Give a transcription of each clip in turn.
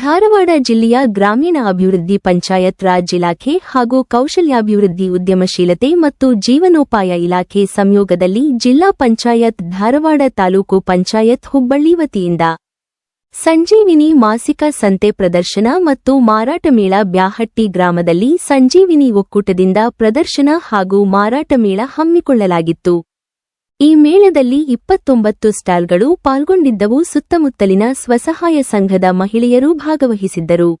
ಧಾರವಾಡ ಜಿಲ್ಲೆಯ ಗ್ರಾಮೀಣ ಅಭಿವೃದ್ಧಿ ಪಂಚಾಯತ್ ರಾಜ್ ಇಲಾಖೆ ಹಾಗೂ ಕೌಶಲ್ಯಾಭಿವೃದ್ಧಿ ಉದ್ಯಮಶೀಲತೆ ಮತ್ತು ಜೀವನೋಪಾಯ ಇಲಾಖೆ ಸಂಯೋಗದಲ್ಲಿ ಜಿಲ್ಲಾ ಪಂಚಾಯತ್ ಧಾರವಾಡ ತಾಲೂಕು ಪಂಚಾಯತ್ ಹುಬ್ಬಳ್ಳಿ ವತಿಯಿಂದ ಸಂಜೀವಿನಿ ಮಾಸಿಕ ಸಂತೆ ಪ್ರದರ್ಶನ ಮತ್ತು ಮಾರಾಟ ಮೇಳ ಬ್ಯಾಹಟ್ಟಿ ಗ್ರಾಮದಲ್ಲಿ ಸಂಜೀವಿನಿ ಒಕ್ಕೂಟದಿಂದ ಪ್ರದರ್ಶನ ಹಾಗೂ ಮಾರಾಟ ಮೇಳ ಹಮ್ಮಿಕೊಳ್ಳಲಾಗಿತ್ತು. ಈ ಮೇಳದಲ್ಲಿ ಇಪ್ಪತ್ತೊಂಬತ್ತು ಸ್ಟಾಲ್ಗಳು ಪಾಲ್ಗೊಂಡಿದ್ದವು ಸುತ್ತಮುತ್ತಲಿನ ಸ್ವಸಹಾಯ ಸಂಘದ ಮಹಿಳೆಯರು ಭಾಗವಹಿಸಿದ್ದರು.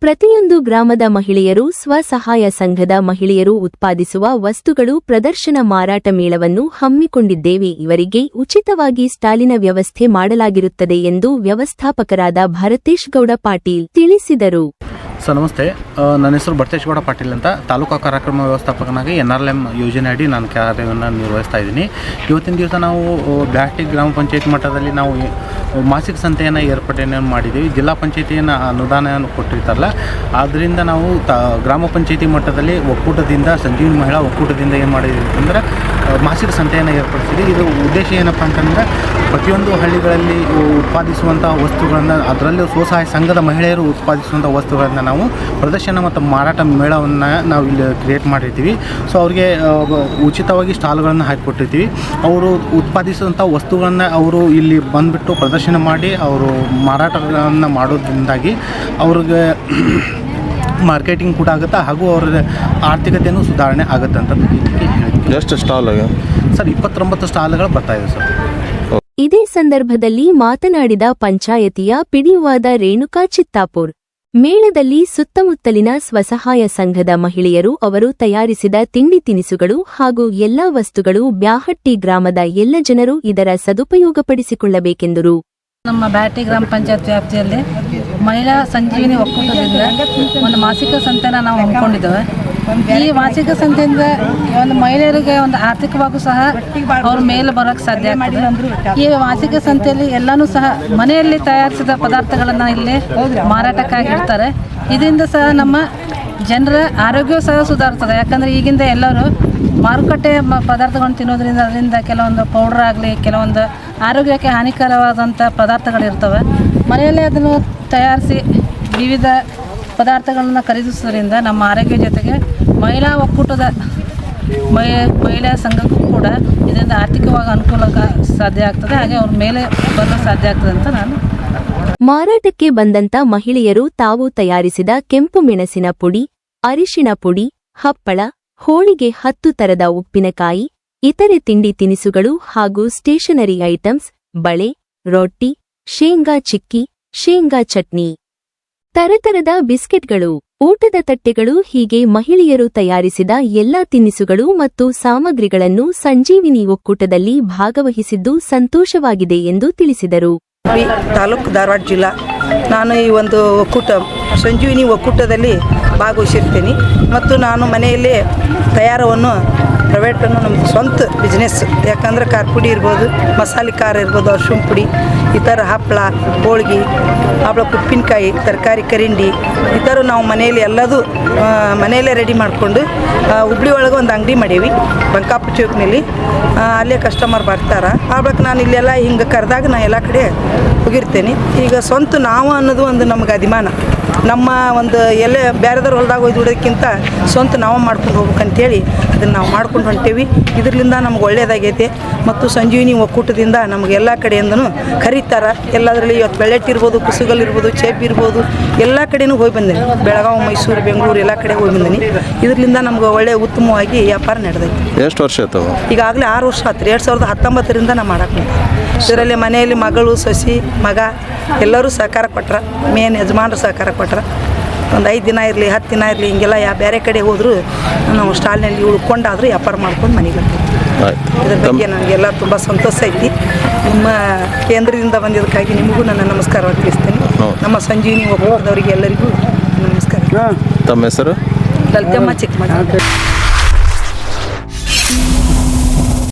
ಪ್ರತಿಯೊಂದು ಗ್ರಾಮದ ಮಹಿಳೆಯರು ಸ್ವಸಹಾಯ ಸಂಘದ ಮಹಿಳೆಯರು ಉತ್ಪಾದಿಸುವ ವಸ್ತುಗಳು ಪ್ರದರ್ಶನ ಮಾರಾಟ ಮೇಳವನ್ನು ಹಮ್ಮಿಕೊಂಡಿದ್ದೇವೆ. ಇವರಿಗೆ ಉಚಿತವಾಗಿ ಸ್ಟಾಲಿನ ವ್ಯವಸ್ಥೆ ಮಾಡಲಾಗಿರುತ್ತದೆ ಎಂದು ವ್ಯವಸ್ಥಾಪಕರಾದ ಭರತೇಶ್ ಗೌಡ ಪಾಟೀಲ್ ತಿಳಿಸಿದರು. ಸರ್, ನಮಸ್ತೆ. ನನ್ನ ಹೆಸರು ಭರತೇಶ್ಗೌಡ ಪಾಟೀಲ್ ಅಂತ. ತಾಲೂಕಾ ಕಾರ್ಯಕ್ರಮ ವ್ಯವಸ್ಥಾಪಕನಾಗಿ ಎನ್ ಆರ್ ಎಂ ಯೋಜನೆ ಅಡಿ ನಾನು ಕಾರ್ಯವನ್ನು ನಿರ್ವಹಿಸ್ತಾ ಇದ್ದೀನಿ. ಇವತ್ತಿನ ದಿವಸ ನಾವು ಬ್ಯಾಟಿ ಗ್ರಾಮ ಪಂಚಾಯತ್ ಮಟ್ಟದಲ್ಲಿ ನಾವು ಮಾಸಿಕ ಸಂತೆಯನ್ನು ಏರ್ಪಡೆಯನ್ನು ಮಾಡಿದ್ದೀವಿ. ಜಿಲ್ಲಾ ಪಂಚಾಯತಿಯನ್ನು ಅನುದಾನವನ್ನು ಕೊಟ್ಟಿರ್ತಾರಲ್ಲ ಆದ್ದರಿಂದ ನಾವು ತ, ಗ್ರಾಮ ಪಂಚಾಯತಿ ಮಟ್ಟದಲ್ಲಿ ಒಕ್ಕೂಟದಿಂದ, ಸಂಜೀವಿನಿ ಮಹಿಳಾ ಒಕ್ಕೂಟದಿಂದ ಏನು ಮಾಡಿದ್ದೀವಿ ಅಂದರೆ ಮಾಸಿಕ ಸಂತೆಯನ್ನು ಏರ್ಪಡಿಸಿದ್ದೀವಿ. ಇದು ಉದ್ದೇಶ ಏನಪ್ಪ ಅಂತಂದರೆ, ಪ್ರತಿಯೊಂದು ಹಳ್ಳಿಗಳಲ್ಲಿ ಉತ್ಪಾದಿಸುವಂಥ ವಸ್ತುಗಳನ್ನು, ಅದರಲ್ಲೂ ಸ್ವಸಹಾಯ ಸಂಘದ ಮಹಿಳೆಯರು ಉತ್ಪಾದಿಸುವಂಥ ವಸ್ತುಗಳನ್ನು ನಾವು ಪ್ರದರ್ಶನ ಮತ್ತು ಮಾರಾಟ ಮೇಳವನ್ನು ನಾವು ಇಲ್ಲಿ ಕ್ರಿಯೇಟ್ ಮಾಡಿರ್ತೀವಿ. ಸೊ ಅವ್ರಿಗೆ ಉಚಿತವಾಗಿ ಸ್ಟಾಲ್ಗಳನ್ನು ಹಾಕಿಕೊಟ್ಟಿರ್ತೀವಿ. ಅವರು ಉತ್ಪಾದಿಸಿದಂಥ ವಸ್ತುಗಳನ್ನು ಅವರು ಇಲ್ಲಿ ಬಂದುಬಿಟ್ಟು ಪ್ರದರ್ಶನ ಮಾಡಿ ಅವರು ಮಾರಾಟಗಳನ್ನು ಮಾಡೋದ್ರಿಂದಾಗಿ ಅವ್ರಿಗೆ ಮಾರ್ಕೆಟಿಂಗ್ ಕೂಡ ಆಗುತ್ತೆ ಹಾಗೂ ಅವರ ಆರ್ಥಿಕತೆಯೂ ಸುಧಾರಣೆ ಆಗುತ್ತೆ ಅಂತ ಎಷ್ಟು ಸ್ಟಾಲ್ ಸರ್ ಇಪ್ಪತ್ತೊಂಬತ್ತು ಸ್ಟಾಲ್ಗಳು ಬರ್ತಾ ಇದೆ ಸರ್. ಇದೇ ಸಂದರ್ಭದಲ್ಲಿ ಮಾತನಾಡಿದ ಪಂಚಾಯತಿಯ ಪಿಡಿಯುವಾದ ರೇಣುಕಾ ಚಿತ್ತಾಪುರ್. ಮೇಳದಲ್ಲಿ ಸುತ್ತಮುತ್ತಲಿನ ಸ್ವಸಹಾಯ ಸಂಘದ ಮಹಿಳೆಯರು, ಅವರು ತಯಾರಿಸಿದ ತಿಂಡಿ ತಿನಿಸುಗಳು ಹಾಗೂ ಎಲ್ಲಾ ವಸ್ತುಗಳು ಬ್ಯಾಹಟ್ಟಿ ಗ್ರಾಮದ ಎಲ್ಲ ಜನರು ಇದರ ಸದುಪಯೋಗಪಡಿಸಿಕೊಳ್ಳಬೇಕೆಂದರು. ನಮ್ಮ ಬ್ಯಾಟಿ ಗ್ರಾಮ ಪಂಚಾಯತ್ ವ್ಯಾಪ್ತಿಯಲ್ಲಿ ಮಹಿಳಾ ಸಂಜೀವಿನಿ ಒಕ್ಕೂಟದಿಂದ ಒಂದು ಮಾಸಿಕ ಸಂತೆನ ನಾವು ಹಮ್ಮಿಕೊಂಡಿದ್ದೇವೆ. ಈ ವಾಚಿಕ ಸಂತೆಯಿಂದ ಒಂದು ಮಹಿಳೆಯರಿಗೆ ಒಂದು ಆರ್ಥಿಕವಾಗೂ ಸಹ ಅವ್ರ ಮೇಲೆ ಬರೋಕ್ಕೆ ಸಾಧ್ಯ ಈ ವಾಚಿಕ ಸಂತೆಯಲ್ಲಿ ಎಲ್ಲನೂ ಸಹ ಮನೆಯಲ್ಲಿ ತಯಾರಿಸಿದ ಪದಾರ್ಥಗಳನ್ನು ಇಲ್ಲಿ ಮಾರಾಟಕ್ಕಾಗಿ ಇಡ್ತಾರೆ. ಇದರಿಂದ ಸಹ ನಮ್ಮ ಜನರ ಆರೋಗ್ಯ ಸಹ ಸುಧಾರಿಸ್ತದೆ ಯಾಕಂದ್ರೆ ಈಗಿಂದ ಎಲ್ಲರೂ ಮಾರುಕಟ್ಟೆ ಪದಾರ್ಥಗಳನ್ನು ತಿನ್ನೋದ್ರಿಂದ ಅದರಿಂದ ಕೆಲವೊಂದು ಪೌಡ್ರ್ ಆಗಲಿ, ಕೆಲವೊಂದು ಆರೋಗ್ಯಕ್ಕೆ ಹಾನಿಕರವಾದಂಥ ಪದಾರ್ಥಗಳಿರ್ತವೆ. ಮನೆಯಲ್ಲೇ ಅದನ್ನು ತಯಾರಿಸಿ ವಿವಿಧ ಪದಾರ್ಥಗಳನ್ನು ಖರೀದಿಸೋದ್ರಿಂದ ನಮ್ಮ ಆರೋಗ್ಯ ಜೊತೆಗೆ ಮಹಿಳಾ ಒಕ್ಕೂಟದ ಮಹಿ, ಮಹಿಳಾ ಸಂಘಕ್ಕೂ ಕೂಡ ಇದರಿಂದ ಆರ್ಥಿಕವಾಗಿ ಅನುಕೂಲ ಸಾಧ್ಯ ಆಗ್ತದೆ. ಹಾಗೆ ಅವ್ರ ಮೇಲೆ ಬರಲು ಸಾಧ್ಯ ಆಗ್ತದೆ ಅಂತ ನಾನು ಮಾರಾಟಕ್ಕೆ ಬಂದಂತ ಮಹಿಳೆಯರು ತಾವು ತಯಾರಿಸಿದ ಕೆಂಪು ಮೆಣಸಿನ ಪುಡಿ, ಅರಿಶಿನ ಪುಡಿ, ಹಪ್ಪಳ, ಹೋಳಿಗೆ ಹತ್ತು ತರದ ಉಪ್ಪಿನಕಾಯಿ, ಇತರೆ ತಿಂಡಿ ತಿನಿಸುಗಳು ಹಾಗೂ ಸ್ಟೇಷನರಿ ಐಟಮ್ಸ್, ಬಳೆ, ರೊಟ್ಟಿ, ಶೇಂಗಾ ಚಿಕ್ಕಿ, ಶೇಂಗಾ ಚಟ್ನಿ. ತರತರದ ಬಿಸ್ಕೆಟ್ಗಳು, ಊಟದ ತಟ್ಟೆಗಳು ಹೀಗೆ ಮಹಿಳೆಯರು ತಯಾರಿಸಿದ ಎಲ್ಲಾ ತಿನಿಸುಗಳು ಮತ್ತು ಸಾಮಗ್ರಿಗಳನ್ನು ಸಂಜೀವಿನಿ ಒಕ್ಕೂಟದಲ್ಲಿ ಭಾಗವಹಿಸಿದ್ದು ಸಂತೋಷವಾಗಿದೆ ಎಂದು ತಿಳಿಸಿದರು. ತಾಲೂಕು ಧಾರವಾಡ ಜಿಲ್ಲಾ, ನಾನು ಈ ಒಂದು ಒಕ್ಕೂಟ, ಸಂಜೀವಿನಿ ಒಕ್ಕೂಟದಲ್ಲಿ ಭಾಗವಹಿಸಿರ್ತೀನಿ ಮತ್ತು ನಾನು ಮನೆಯಲ್ಲೇ ತಯಾರವನ್ನು, ಪ್ರೈವೇಟನ್ನು ನಮ್ಮ ಸ್ವಂತ ಬಿಸ್ನೆಸ್ ಯಾಕಂದ್ರೆ ಖಾರ ಪುಡಿ ಇರ್ಬೋದು, ಮಸಾಲೆ ಖಾರ ಇರ್ಬೋದು ಅರ್ಶಿನ ಪುಡಿ ಈ ಥರ ಹಪ್ಪಳ ಹೋಳ್ಗೆ ಹಪ್ಪಳ ಉಪ್ಪಿನಕಾಯಿ, ತರಕಾರಿ, ಕರಿಂಡಿ, ಈ ಥರ ನಾವು ಮನೆಯಲ್ಲಿ ಎಲ್ಲದೂ ಮನೆಯಲ್ಲೇ ರೆಡಿ ಮಾಡಿಕೊಂಡು ಹುಬ್ಳಿ ಒಳಗೆ ಒಂದು ಅಂಗಡಿ ಮಾಡೀವಿ ಬಂಕಾಪು ಚೌಕ್ನಲ್ಲಿ. ಅಲ್ಲೇ ಕಸ್ಟಮರ್ ಬರ್ತಾರೆ. ಆಗ್ಬೇಕು ನಾನು ಇಲ್ಲೆಲ್ಲ ಹಿಂಗೆ ಕರೆದಾಗ ನಾನು ಎಲ್ಲ ಕಡೆ ಹೋಗಿರ್ತೇನೆ. ಈಗ ಸ್ವಂತ ನಾವು ಅನ್ನೋದು ಒಂದು ನಮ್ಗೆ ಅಭಿಮಾನ. ನಮ್ಮ ಒಂದು ಎಲ್ಲೇ ಬೇರೆದವ್ರ ಹೊಲ್ದಾಗ ಹೋಗಿ ದುಡೋದಕ್ಕಿಂತ ಸ್ವಂತ ನಾವು ಮಾಡ್ಕೊಂಡು ಹೋಗ್ಬೇಕಂತೇಳಿ ಅದನ್ನು ನಾವು ಮಾಡ್ಕೊಂಡು ಹೊಂಟೇವಿ. ಇದರಿಂದ ನಮ್ಗೆ ಒಳ್ಳೆಯದಾಗೈತೆ ಮತ್ತು ಸಂಜೀವಿನಿ ಒಕ್ಕೂಟದಿಂದ ನಮ್ಗೆ ಎಲ್ಲ ಕಡೆಯಿಂದನೂ ಕರೀತಾರೆ ಎಲ್ಲದರಲ್ಲಿ ಇವತ್ತು ಬೆಳ್ಳೆಟ್ ಇರ್ಬೋದು ಕುಸುಗಲ್ ಇರ್ಬೋದು ಚೇಪ್ ಇರ್ಬೋದು ಎಲ್ಲ ಕಡೆನೂ ಹೋಗಿ ಬಂದೇನೆ. ಬೆಳಗಾವಿ ಮೈಸೂರು ಬೆಂಗಳೂರು ಎಲ್ಲ ಕಡೆ ಹೋಗಿ ಬಂದೀನಿ. ಇದರಿಂದ ನಮ್ಗೆ ಒಳ್ಳೆ ಉತ್ತಮವಾಗಿ ವ್ಯಾಪಾರ ನಡೆದೈತೆ. ಎಷ್ಟು ವರ್ಷ ಆಯ್ತು ಈಗಾಗಲೇ ಆರು ವರ್ಷ ಆಯ್ತು ಎರಡು ಸಾವಿರದ ಹತ್ತೊಂಬತ್ತರಿಂದ ನಾ ಮಾಡಕ್ಕೆ ಇದರಲ್ಲಿ ಮನೆಯಲ್ಲಿ ಮಗಳು ಸಸಿ ಮಗ ಎಲ್ಲರೂ ಸಹಕಾರ ಕೊಟ್ರ. ಮೇನ್ ಯಜಮಾನರು ಸಹಕಾರ ಕೊಟ್ರ. ಒಂದು ಐದು ದಿನ ಇರಲಿ ಹತ್ತು ದಿನ ಇರಲಿ ಹಿಂಗೆಲ್ಲ ಯಾ ಬೇರೆ ಕಡೆ ಹೋದರೂ ನಾವು ಸ್ಟಾಲ್ನಲ್ಲಿ ಉಳ್ಕೊಂಡಾದರೂ ವ್ಯಾಪಾರ ಮಾಡ್ಕೊಂಡು ಮನೆಗೆ ಬರ್ತೀವಿ ಇದ್ರ ಬಗ್ಗೆ ನನಗೆಲ್ಲ ತುಂಬ ಸಂತೋಷ ಐತಿ ನಿಮ್ಮ ಕೇಂದ್ರದಿಂದ ಬಂದಿದ್ದಕ್ಕಾಗಿ ನಿಮಗೂ ನನ್ನ ನಮಸ್ಕಾರ ತಿಳಿಸ್ತೇನೆ. ನಮ್ಮ ಸಂಜೀವಿನಿ ಒಬ್ಬರಿಗೆ ಎಲ್ಲರಿಗೂ ನಮಸ್ಕಾರ. ತಮ್ಮ ಹೆಸರು? ಲಲಿತಮ್ಮ ಚಿಕ್ಕಮಗಳೂರು.